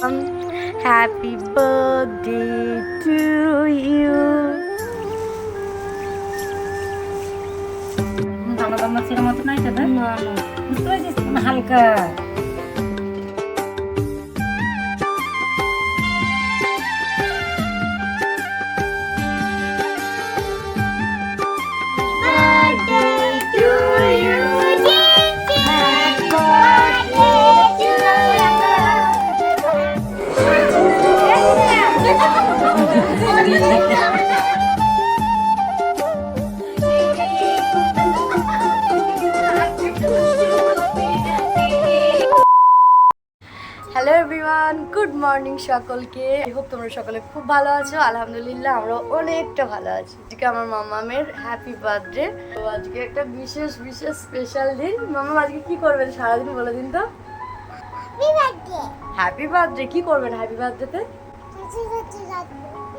Happy birthday to you দানা দানা ছেলের মতো নাই তো না না। বুঝতে পারছিস? হালকা। হ্যালো এভরিওয়ান গুড মর্নিং সকলকে। আই হোপ তোমরা সকলে খুব ভালো আছো। আলহামদুলিল্লাহ আমরা অনেকটা ভালো আছি। আজকে আমার মামামের হ্যাপি বার্থডে তো আজকে একটা বিশেষ বিশেষ স্পেশাল দিন। মামা আজকে কি করবেন সারাদিন বলে দিন তো? হ্যাপি বার্থডে কি করবেন হ্যাপি বার্থডেতে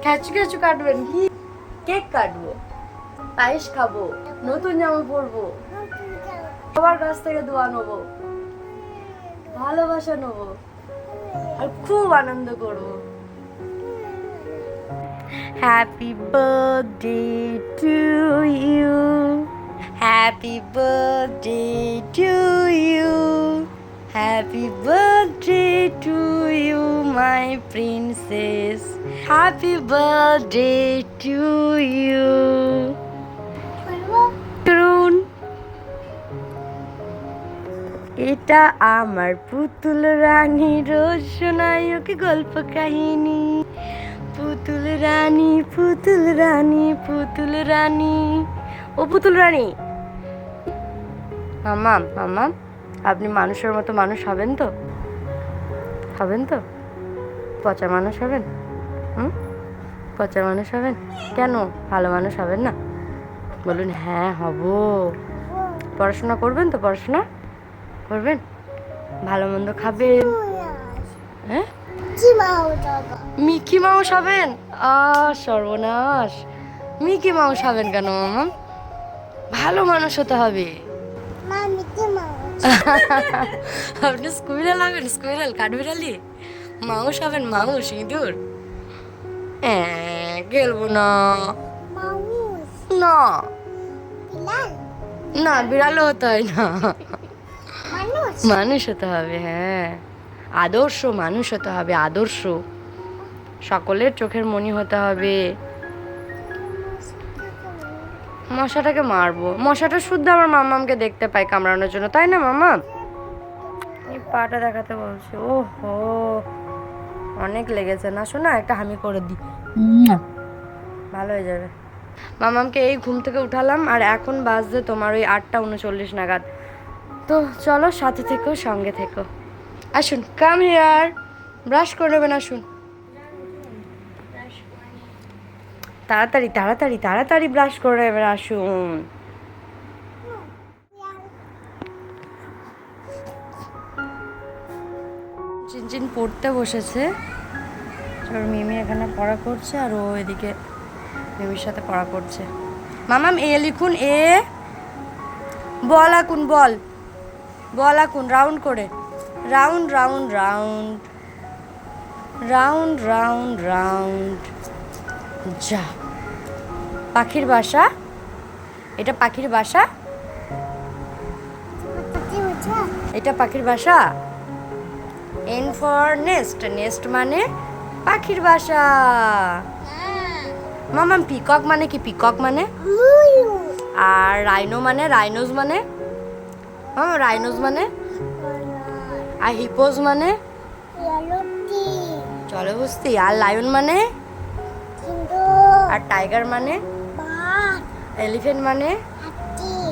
খ্যাচু খ্যাচু কাটবেন কি? কেক কাটবো। পায়েস খাব। নতুন জামা পরবো। সবার কাছ থেকে দোয়া নেব। ভালোবাসা নেব। আর খুব আনন্দ করব happy birthday to you happy birthday to you happy birthday to you my princess happy birthday to you এটা আমার পুতুল রানী রোজ শোনাই ওকে গল্প কাহিনী। পুতুল রানী পুতুল রানী পুতুল রানী। ও পুতুল রানী। মামাম মামাম আপনি মানুষের মতো মানুষ হবেন তো? হবেন তো? পচা মানুষ হবেন? হুম? পচা মানুষ হবেন? কেন? ভালো মানুষ হবেন না? বলুন হ্যাঁ হব। পড়াশোনা করবেন তো পড়াশোনা? করবেন? ভালো মন্দ খাবেন? হ্যাঁ? মিকি মাউস হবেন? আ সর্বনাশ। মিকি মাউস হবেন কেন মামা? ভালো মানুষ হতে হবে। আপনি স্কুইরাল হবেন স্কুইরাল কাঠবিড়ালি? মাউস হবেন মাউস ইঁদুর। হ্যাঁ গেলবো না। না। না বিড়ালও হতে হয় না। মানুষ? হতে হবে হ্যাঁ। আদর্শ মানুষ হতে হবে আদর্শ। সকলের চোখের মনি হতে হবে। মশাটাকে মারবো। মশাটা শুদ্ধ আমার মামামকে দেখতে পাই কামড়ানোর জন্য তাই না মামা? এই পাটা দেখাতে বলছে ও হো অনেক লেগেছে না? শোনা একটা হামি করে দি। ভালো হয়ে যাবে। মামামকে এই ঘুম থেকে উঠালাম আর এখন বাজছে তোমার ওই আটটা উনচল্লিশ নাগাদ। তো চলো সাথে থেকো, সঙ্গে থেকো। আসুন কাম হেয়ার ব্রাশ করে নেবেন, আসুন। তাড়াতাড়ি তাড়াতাড়ি তাড়াতাড়ি ব্রাশ করে নেবেন, আসুন। চিনচিন পড়তে বসেছে। ওর মিমি এখানে পড়া করছে আর ও এদিকে মিমির সাথে পড়া করছে। মামাম, এ লিখুন, এ। বল, আকুন, বল। বল আকুন রাউন্ড করে। Round round round. Round round round. যা। পাখির বাসা? এটা পাখির বাসা? এটা পাখির বাসা? N for nest. নেস্ট মানে পাখির বাসা। মামাম পিকক মানে কি? পিকক মানে? আর রাইনো মানে? রাইনোজ মানে? হ্যাঁ রাইনোজ মানে? আর হিপোজ মানে? বুঝতি আর লায়ন মানে? আর টাইগার মানে? এলিফেন্ট মানে?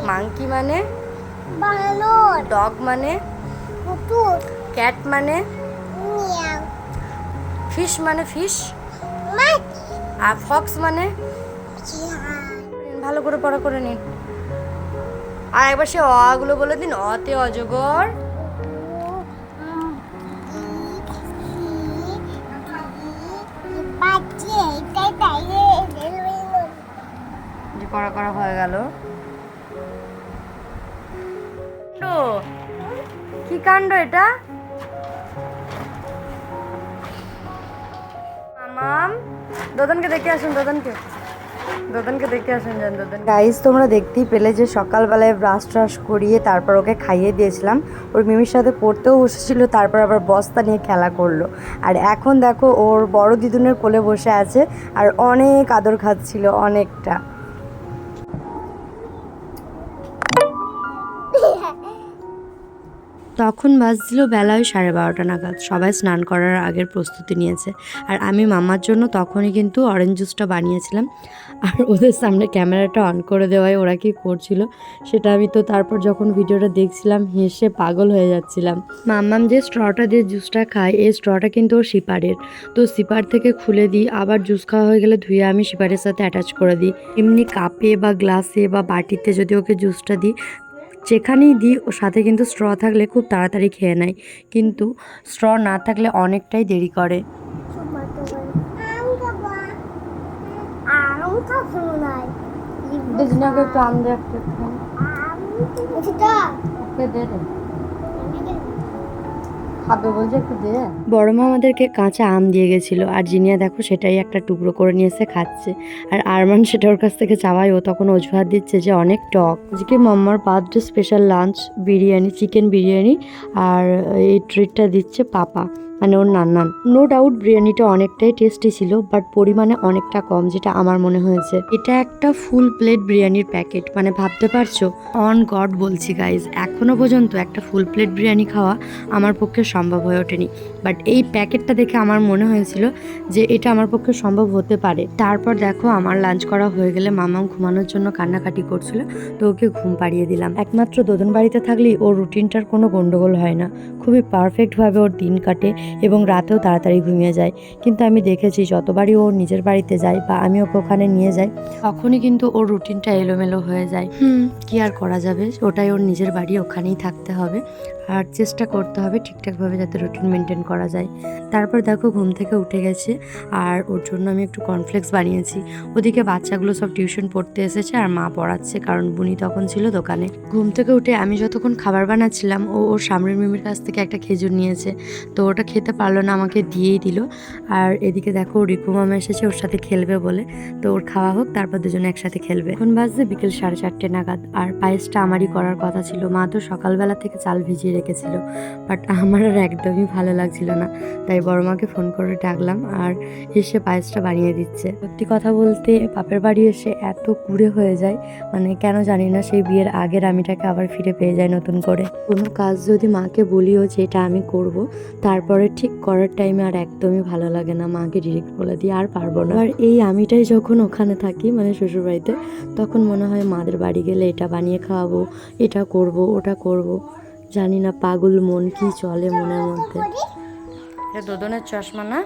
মাংকি মানে? ডগ মানে? ক্যাট মানে? ফিশ মানে ফিশ আর ফক্স মানে? ভালো করে পড়া করে নিন। আর একবার সে অগুলো বলে দিন অতে অজগর। যে করা করা হয়ে গেল। কি কাণ্ড এটা? মামাম দোদনকে দেখে আসুন দোদনকে গাইস তোমরা দেখতেই পেলে যে সকালবেলায় ব্রাশ ট্রাশ করিয়ে তারপর ওকে খাইয়ে দিয়েছিলাম। ওর মিমির সাথে পড়তেও বসেছিল, তারপর আবার বস্তা নিয়ে খেলা করল। আর এখন দেখো, ওর বড় দিদুনের কোলে বসে আছে, আর অনেক আদর খাচ্ছিল, অনেকটা। তখন বাজছিল বেলা ওই সাড়ে বারোটা নাগাদ। সবাই স্নান করার আগের প্রস্তুতি নিয়েছে। আর আমি মামার জন্য তখনই কিন্তু অরেঞ্জ জুসটা বানিয়েছিলাম। আর ওদের সামনে ক্যামেরাটা অন করে দেওয়ায় ওরা কি করছিল সেটা আমি তো তারপর যখন ভিডিওটা দেখছিলাম হেসে পাগল হয়ে যাচ্ছিলাম। মাম্মাম যে স্ট্রটা দিয়ে জুসটা খায়, এই স্ট্রটা কিন্তু ওর সিপারের। তো সিপার থেকে খুলে দিই, আবার জুস খাওয়া হয়ে গেলে ধুয়ে আমি সিপারের সাথে অ্যাটাচ করে দিই। এমনি কাপে বা গ্লাসে বা বাটিতে যদি ওকে জুসটা দিই যেখানেই দিই ওর সাথে কিন্তু স্ট্র থাকলে খুব তাড়াতাড়ি খেয়ে নেয়। কিন্তু স্ট্র না থাকলে অনেকটাই দেরি করে। একটু আম দে। বড় মা আমাদেরকে কাঁচা আম দিয়ে গেছিল, আর জিনিয়া দেখো সেটাই একটা টুকরো করে নিয়ে এসে খাচ্ছে। আর আরমান সেটা ওর কাছ থেকে চাওয়াই ও তখন অজুহাত দিচ্ছে যে অনেক টক। আজকে মাম্মার birthday special lunch, biryani, chicken biryani, আর এই ট্রিটটা দিচ্ছে পাপা। মানে ওর নান্নান। নো ডাউট বিরিয়ানিটা অনেকটাই টেস্টি ছিল বাট পরিমাণে অনেকটা কম, যেটা আমার মনে হয়েছে। এটা একটা ফুল প্লেট বিরিয়ানির প্যাকেট মানে ভাবতে পারছ? অন গড বলছি গাইজ এখনও পর্যন্ত একটা ফুল প্লেট বিরিয়ানি খাওয়া আমার পক্ষে সম্ভব হয়ে ওঠেনি। বাট এই প্যাকেটটা দেখে আমার মনে হয়েছিল যে এটা আমার পক্ষে সম্ভব হতে পারে। তারপর দেখো আমার লাঞ্চ করা হয়ে গেলে মামাম ঘুমানোর জন্য কান্নাকাটি করছিল তো ওকে ঘুম পাড়িয়ে দিলাম। একমাত্র দোদন বাড়িতে থাকলেই ওর রুটিনটার কোনো গন্ডগোল হয় না। খুবই পারফেক্টভাবে ওর দিন কাটে এবং রাতেও তাড়াতাড়ি ঘুমিয়ে যায়। কিন্তু আমি দেখেছি যতবারই ও নিজের বাড়িতে যায় বা আমি ওকে ওখানে নিয়ে যাই তখনই কিন্তু ওর রুটিনটা এলোমেলো হয়ে যায়। হুম। কি আর করা যাবে? ওটাই ওর নিজের বাড়ি ওখানেই থাকতে হবে। আর চেষ্টা করতে হবে ঠিকঠাকভাবে যাতে রুটিন মেনটেন করা যায়। তারপর দেখো ঘুম থেকে উঠে গেছে আর ওর জন্য আমি একটু কর্নফ্লেক্স বানিয়েছি। ওদিকে বাচ্চাগুলো সব টিউশন পড়তে এসেছে আর মা পড়াচ্ছে কারণ বুনি তখন ছিল দোকানে। ঘুম থেকে উঠে আমি যতক্ষণ খাবার বানাচ্ছিলাম, ও ওর সামনের মিমির কাছ থেকে একটা খেজুর নিয়েছে। তো ওটা খেতে পারল না, আমাকে দিয়েই দিল। আর এদিকে দেখো রিকু মামা এসেছে, ওর সাথে খেলবে বলে। তো ওর খাওয়া হোক, তারপর দুজনে একসাথে খেলবে। এখন বাজছে বিকেল সাড়ে চারটে নাগাদ। আর পায়েসটা আমারই করার কথা ছিল। মা তো সকালবেলা থেকে চাল ভিজিয়ে রেখেছিল বাট আমার আর একদমই ভালো লাগছিল না। তাই বড় মাকে ফোন করে ডাকলাম আর এসে পায়েসটা বানিয়ে দিচ্ছে। সত্যি কথা বলতে বাপের বাড়ি এসে এত কুড়ে হয়ে যায় মানে কেন জানি না সেই বিয়ের আগের আমিটাকে আবার ফিরে পেয়ে যায় নতুন করে। কোনো কাজ যদি মাকে বলিও যে এটা আমি করব, তারপরে ঠিক করার টাইমে আর একদমই ভালো লাগে না মাকে ডিরেক্ট বলে দিই আর পারব না। আর এই আমিটাই যখন ওখানে থাকি মানে শ্বশুরবাড়িতে, তখন মনে হয় মাদের বাড়ি গেলে এটা বানিয়ে খাওয়াবো, এটা করব, ওটা করব। জানি না পাগল মন কি চলে মনের মধ্যে। এটা দোদনের চশমা না?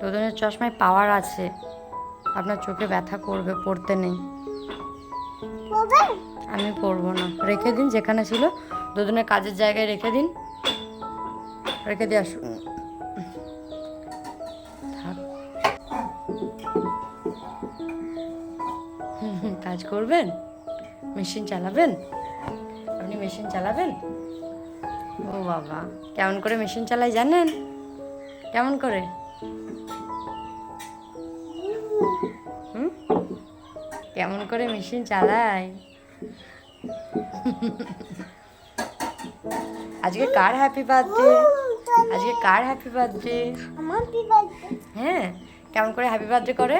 দোদনের চশমায় পাওয়ার আছে। আপনার চোখে ব্যথা করবে পড়তে নেই। আমি পড়ব না। রেখে দিন যেখানে ছিল দুজনের কাজের জায়গায় রেখে দিন। রেখে দিয়ে আসুন। কাজ করবেন? মেশিন চালাবেন? আপনি মেশিন চালাবেন? ও বাবা কেমন করে মেশিন চালাই জানেন? কেমন করে? হুম? কেমন করে মেশিন চালাই? আজকে কার হ্যাপি বার্থডে আজকে কার হ্যাপি বার্থডে হ্যাঁ কেমন করে হ্যাপি বার্থডে করে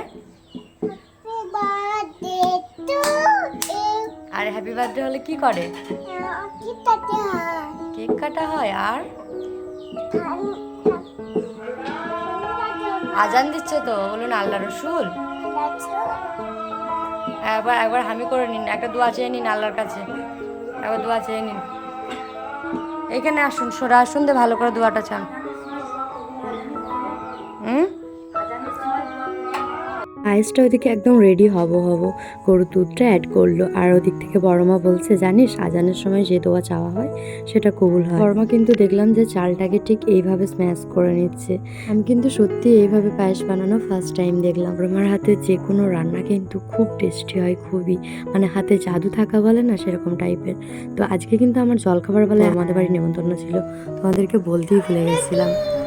বিবাদে তো আর হ্যাপি বার্থডে হলে কি করে? কেক কাটা হয়। আর? আজান দিচ্ছে তো বলুন আল্লাহ রসুল। একবার একবার হামি করে নিন একটা দোয়া চেয়ে নিন আল্লাহর কাছে। একবার দোয়া চেয়ে নিন। এখানে আসুন সোরা আসুন দিয়ে ভালো করে দোয়াটা চান। পায়েসটা ওইদিকে একদম রেডি হব হব। গরুর দুধটা অ্যাড করল। আর ওদিক থেকে বড়মা বলছে, জানিস, আজানের সময় যে দোয়া চাওয়া হয়, সেটা কবুল হয়। বড়মা কিন্তু দেখলাম যে চালটাকে ঠিক এইভাবে স্ম্যাশ করে নিচ্ছে। আমি কিন্তু সত্যি এইভাবে পায়েস বানানো ফার্স্ট টাইম দেখলাম। বড়মার হাতে যে কোনো রান্না কিন্তু খুব টেস্টি হয়, খুবই। মানে হাতে জাদু থাকা বলে না, সেরকম টাইপের তো আজকে কিন্তু আমার জলখাবার বলে আমাদের বাড়ি নেমন্তন্ন ছিল। তোমাদেরকে বলতেই ভুলে গেছিলাম।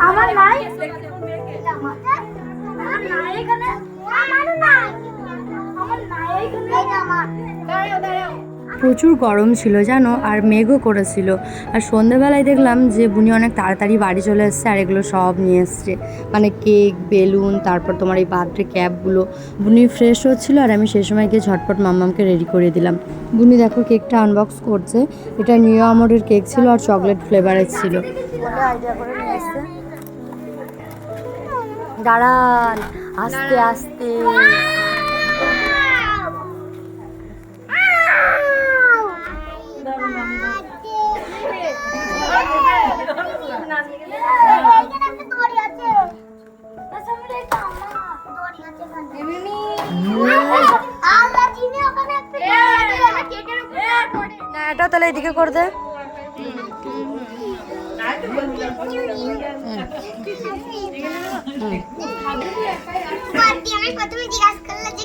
আমার নাই এখানে। আমার নাই এখানে। দাঁড়াও দাঁড়াও। প্রচুর গরম ছিল জানো, আর মেঘও করেছিল। আর সন্ধেবেলায় দেখলাম যে বুনি অনেক তাড়াতাড়ি বাড়ি চলে এসছে আর এগুলো সব নিয়ে এসছে। মানে কেক, বেলুন, তারপর তোমার এই বার্থডে ক্যাপগুলো। বুনি ফ্রেশ হচ্ছিল আর আমি সেই সময় গিয়ে ঝটপট মাম্মামকে রেডি করে দিলাম। বুনি দেখো কেকটা আনবক্স করছে। এটা নিউ আমরের কেক ছিল আর চকলেট ফ্লেভারের ছিল। দাঁড়ান, আস্তে আস্তে। না এটা তাহলে এদিকে করে দে। আমি প্রথমে জিজ্ঞাসা করলাম যে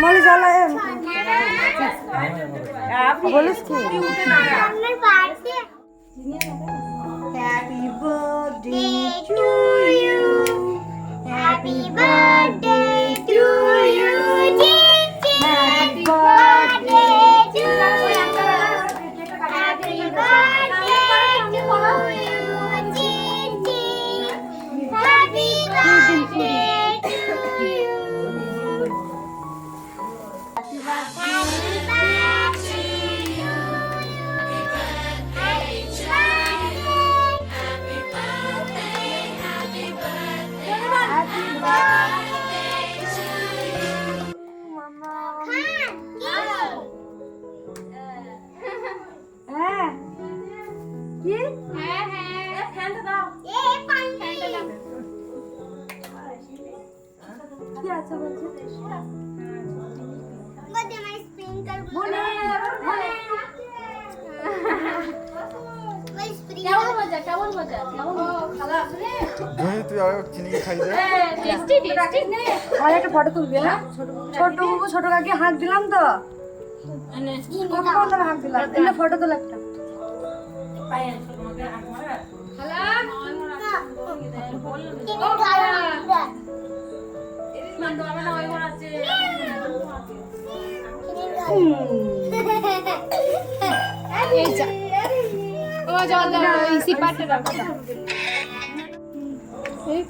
মলি জ্বালা বলিস কি happy birthday to you. Happy birthday হ্যাঁ। কি? হ্যাঁ হ্যাঁ। ফ্যানটা দাও। এ পানি ফ্যানটা দাও। কি আছে বলছে? বলতে আমার স্প্রিংকল কেমন মজা কেমন মজা কেমন ধুনি তুই আগে চিনি খাই দে টেস্টি টেস্টি আর একটা ফটো তুলবি ছোট বাবু ছোট কাকি হাত দিলাম তো। ফটো তোল একটা।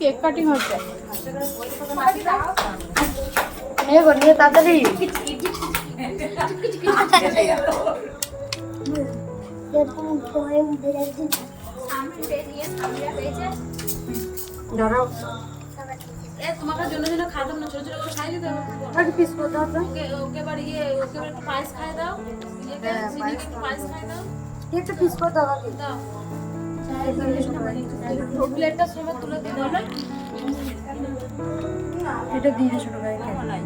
কেক কাটিং হচ্ছে। এ গো নিয়ে তাড়াতাড়ি। তোমাকে জন্য না ছোট ছোট করে খাই দিতে হবে। একটা পিস করে দাও ওকে ওকে ওকে বাড়ি একটু পায়েস খাই দাও। একটু পায়েস খাই দাও। একটা পিস করে দাও দাও। প্লেটটা তুলে দিয়ে দাও না? এটা দিয়ে ছোট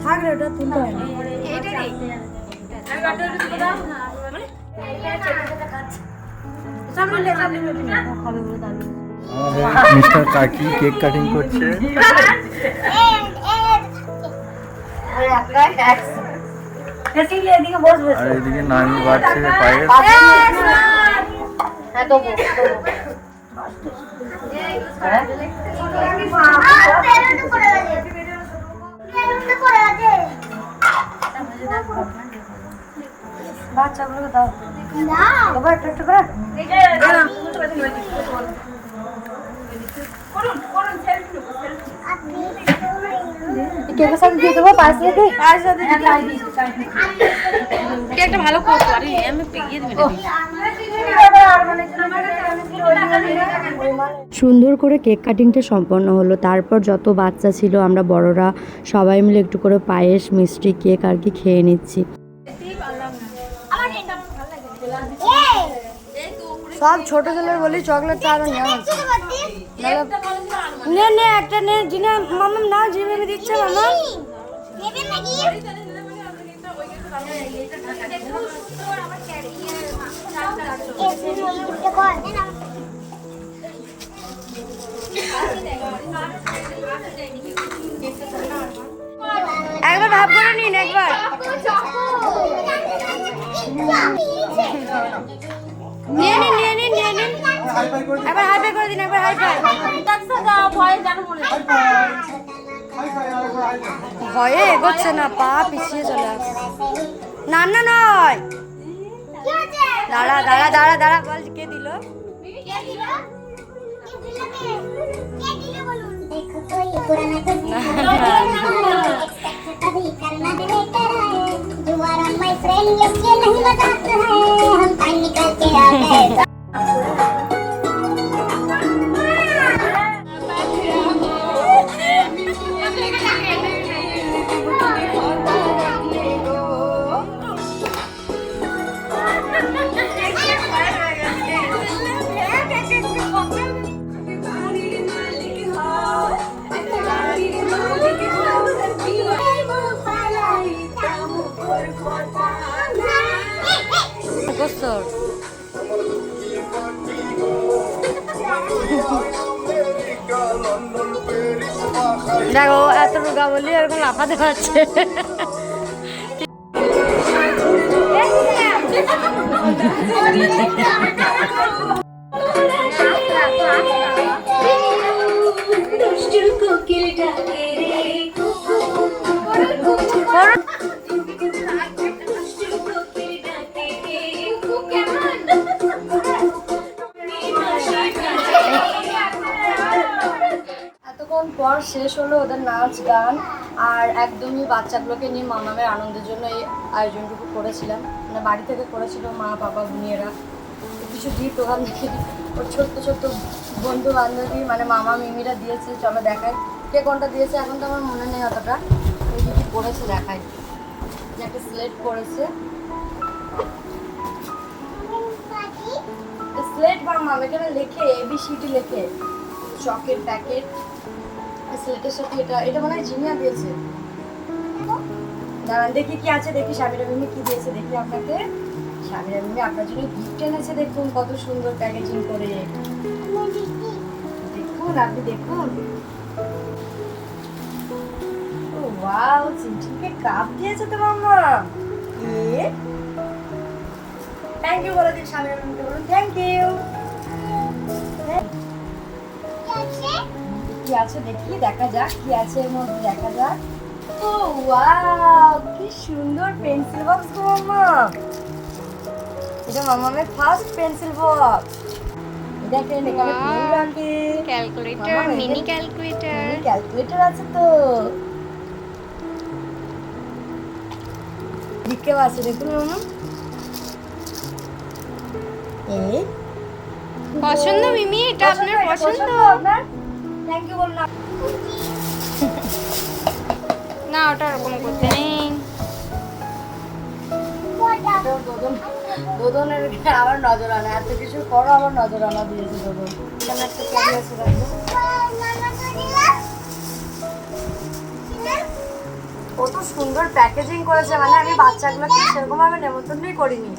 থাক রে ওটা তুলতে হয় না দাঁড়িয়ে মিস্টার কাকি কেক কাটিং করছে। আর এদিকে নানি বাড়ছে পায়েস। হ্যাঁ বাচ্চাগুলোকে দাও বাবা একটু একটু করে কেকের সাথে দিয়ে দেবো দিয়ে দিই দিয়ে একটা ভালো করতে পারি আমি পেয়ে সুন্দর করে কেক কাটিংটা সম্পন্ন হলো। তারপর যত বাচ্চা ছিল আমরা বড়রা সবাই মিলে একটু করে পায়েস মিষ্টি কেক আর কি খেয়ে নিচ্ছি। সব ছোট ছেলের বলি চকলেট নিয়ে আছে নে নে একটা নে জিনা মামা না জিমে দিচ্ছে মামা একবার ভাব করে নিন একবার নিয়ে নিন নিয়ে নিন নিয়ে নিন। একবার হাই ফাই করে দিন একবার হাই ফাই ভয় জানো মনে ভয়ে এগোচ্ছে না পা পিছিয়ে চলে আসছে। না না নয় দাঁড়া দাঁড়া দাঁড়া দাঁড়া বল কে দিল? देखो आर माय फ्रेंड ये नहीं मज़ाक है। हम टाइम निकल के आ गए। দেখো এত রোগা বলি এরকম লাফাতে পারছে শেষ হলো ওদের নাচ, গান আর একদমই বাচ্চাগুলোকে নিয়ে মামামের আনন্দের জন্য এই আয়োজনটুকু করেছিলাম। মানে বাড়ি থেকে করেছিল মা, বাবা বুনিয়েরা কিছু গিফট ওখান থেকে ওর ছোট্ট ছোট্ট বন্ধু বান্ধবী মানে মামা, মিমিরা দিয়েছে, চলো দেখাই। কে কোনটা দিয়েছে এখন তো আমার মনে নেই অতটা। ওই কি করেছে দেখাই। যে একটা স্লেট করেছে। স্লেট বা মাম এখানে লেখে এবিসিডি লেখে। চকের প্যাকেট স্লেটের সাথে এটা এটা মনে হয় জিনিয়া দিয়েছে। দাঁড়ান দেখি কি আছে দেখি স্বামীরা মিমি কি দিয়েছে দেখি আপনাকে। স্বামীরা মিমি আপনার জন্য গিফট এনেছে দেখুন কত সুন্দর প্যাকেজিং করে। দেখুন আপনি দেখুন। ও ওয়াও চিনচিনকে কাপ দিয়েছে তো মাম্মা। এ থ্যাংক ইউ বলে দিন স্বামীরা মিমিকে বলুন। থ্যাংক ইউ কি আছে দেখি দেখা যাক কি আছে এর মধ্যে দেখা যাক। ও ওয়াও কি সুন্দর পেন্সিল বক্স গো মামা এটা মামামের ফার্স্ট পেন্সিল বক্স দেখেন এখানে পেন রাখে ক্যালকুলেটর মিনি ক্যালকুলেটর ক্যালকুলেটর আছে তো। দিকেও আছে দেখুন মামা। এই। পছন্দ মিমি? এটা আপনার পছন্দ আপনার? থ্যাংক ইউ বলুন না, ওটা ওরকম করতে নেই। দোদন দোদনের আবার নজর আনা, এত কিছু করো, আবার নজর আনা দিয়েছে দোদন। এখানে একটা কত সুন্দর প্যাকেজিং করেছে মানে আমি বাচ্চাগুলোকে সেরকম ভাবে নেমন্তন্নই করিনি।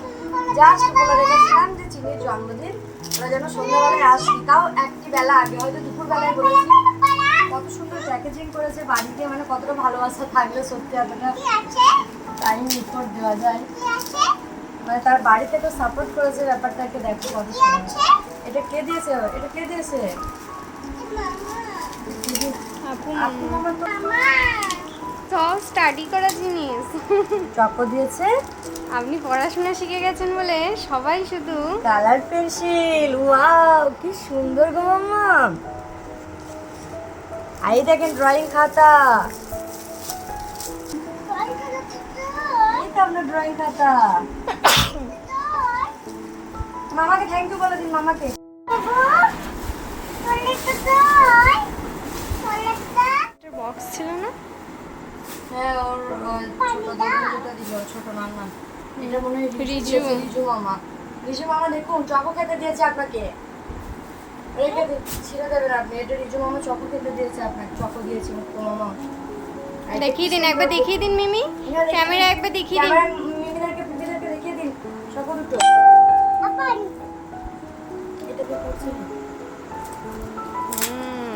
জাস্ট বলে রেখেছিলাম যে, চিনির জন্মদিন ওরা যেন সন্ধ্যাবেলায় আসবি। তাও একটি বেলা আগে, হয়তো দুপুর বেলায় বলেছি কত সুন্দর প্যাকেজিং করেছে বাড়িতে মানে কতটা ভালোবাসা থাকলে সত্যি এতটা টাইম রিপোর্ট দেওয়া যায়। মানে তার বাড়ি থেকে সাপোর্ট করেছে ব্যাপারটাকে দেখো কত সুন্দর। এটা কে দিয়েছে? এটা কে দিয়েছে? আপু আপু মামা। তো সব স্টাডি করা জিনিস। চকো দিয়েছে। আপনি পড়াশোনা শিখে গেছেন বলে সবাই শুধু কালার পেন্সিল ওয়াও কি সুন্দর গো মাম্মা এই দেখেন ড্রয়িং খাতা। আপনার ড্রয়িং খাতা। মামাকে থ্যাংক ইউ বলে দিন মামাকে। বক্স ছিল না? হ্যাঁ ওর ছোট দাদু যেটা দিল ছোট নানা এটা মনে হয়। রিজু মামা। রিজু মামা দেখুন চকো খেতে দিয়েছে আপনাকে। রেখে দিন, ছিঁড়ে দেবেন আপনি এটা রিজু মামা চকো খেতে দিয়েছে আপনাকে চকো দিয়েছে মুক্ত মামা। দেখিয়ে দিন একবার দেখিয়ে দিন মিমি। ক্যামেরা একবার দেখিয়ে দিন। মিমিদেরকে দেখিয়ে দিন চকো দুটো। এটা দেখাচ্ছি হুম,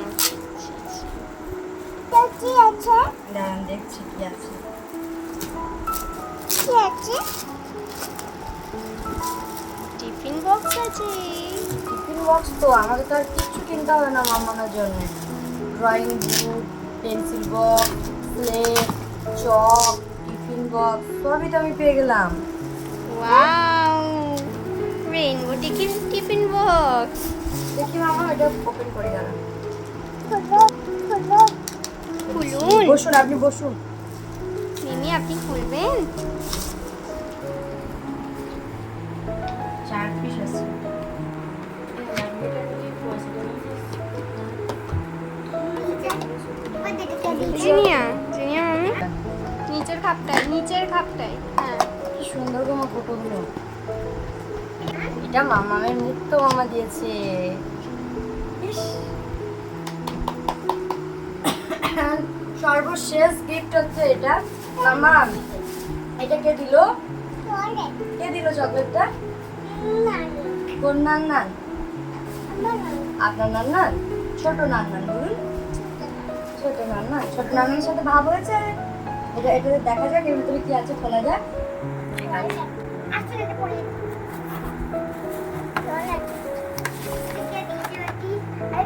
দাঁড়ান দেখছি কি আছে? টিফিন বক্স আছে। বক্স তো আমাকে তো আর কিচ্ছু কিনতে হবে না মামানোর জন্য। Drawing book pencil box slate chalk tiffin box সবই তো আমি পেয়ে গেলাম। Wow rainbow tiffin tiffin box দেখি মামা এটা ওপেন করে খুলুন। বসুন আপনি বসুন। মিমি আপনি খুলবেন? নিচের খাপটায় হ্যাঁ। কি সুন্দর গো মা ফটোগুলো। এটা মামামের মুক্ত মামা দিয়েছে। সর্বশেষ গিফট হচ্ছে এটা মামা। এটা কে দিল? কে দিল চকলেটটা? কোন নান নান আপনার নান নান ছোট নান নান বলুন। ছোট নান নান ছোট নানের সাথে ভাব হয়েছে? এটা এটা দেখা যাক এর ভিতরে কি আছে খোলা যাক। ঠিক আছে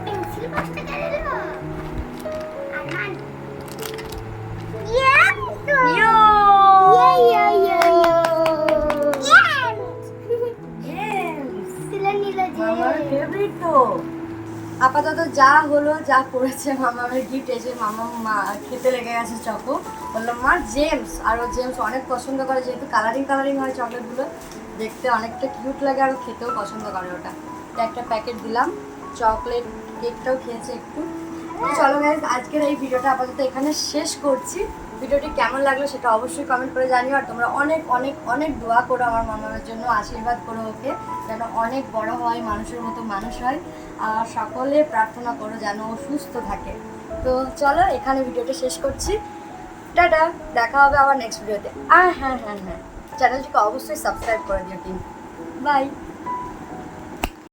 পেন্সিল বক্সটা কেন দিল আরমান ইয়ো ইয়া ইয়া মামার ফেভারিট তো। আপাতত যা হলো, যা করেছে মামার গিফট এসে মামা মা খেতে লেগে গেছে চকো। বললাম মা, জেমস। আর ও জেমস অনেক পছন্দ করে, যেহেতু কালারিং কালারিং হয় চকলেটগুলো দেখতে অনেকটা কিউট লাগে আর খেতেও পছন্দ করে ওটা। তো একটা প্যাকেট দিলাম চকলেট কেকটাও খেয়েছে একটু। চলো গাইজ আজকের এই ভিডিওটা আপাতত এখানে শেষ করছি। ভিডিওটি কেমন লাগল সেটা অবশ্যই কমেন্ট করে জানিও, আর তোমরা অনেক অনেক অনেক দোয়া করো আমার মামার জন্য, আশীর্বাদ করো ওকে, যেন অনেক বড় হয়, মানুষের মতো মানুষ হয়, আর সকলে প্রার্থনা করো যেন ও সুস্থ থাকে। তো চলো, এখানে ভিডিওটা শেষ করছি। টাটা, দেখা হবে আবার নেক্সট ভিডিওতে আর হ্যাঁ হ্যাঁ হ্যাঁ চ্যানেলটিকে অবশ্যই সাবস্ক্রাইব করে দিও কিন্তু বাই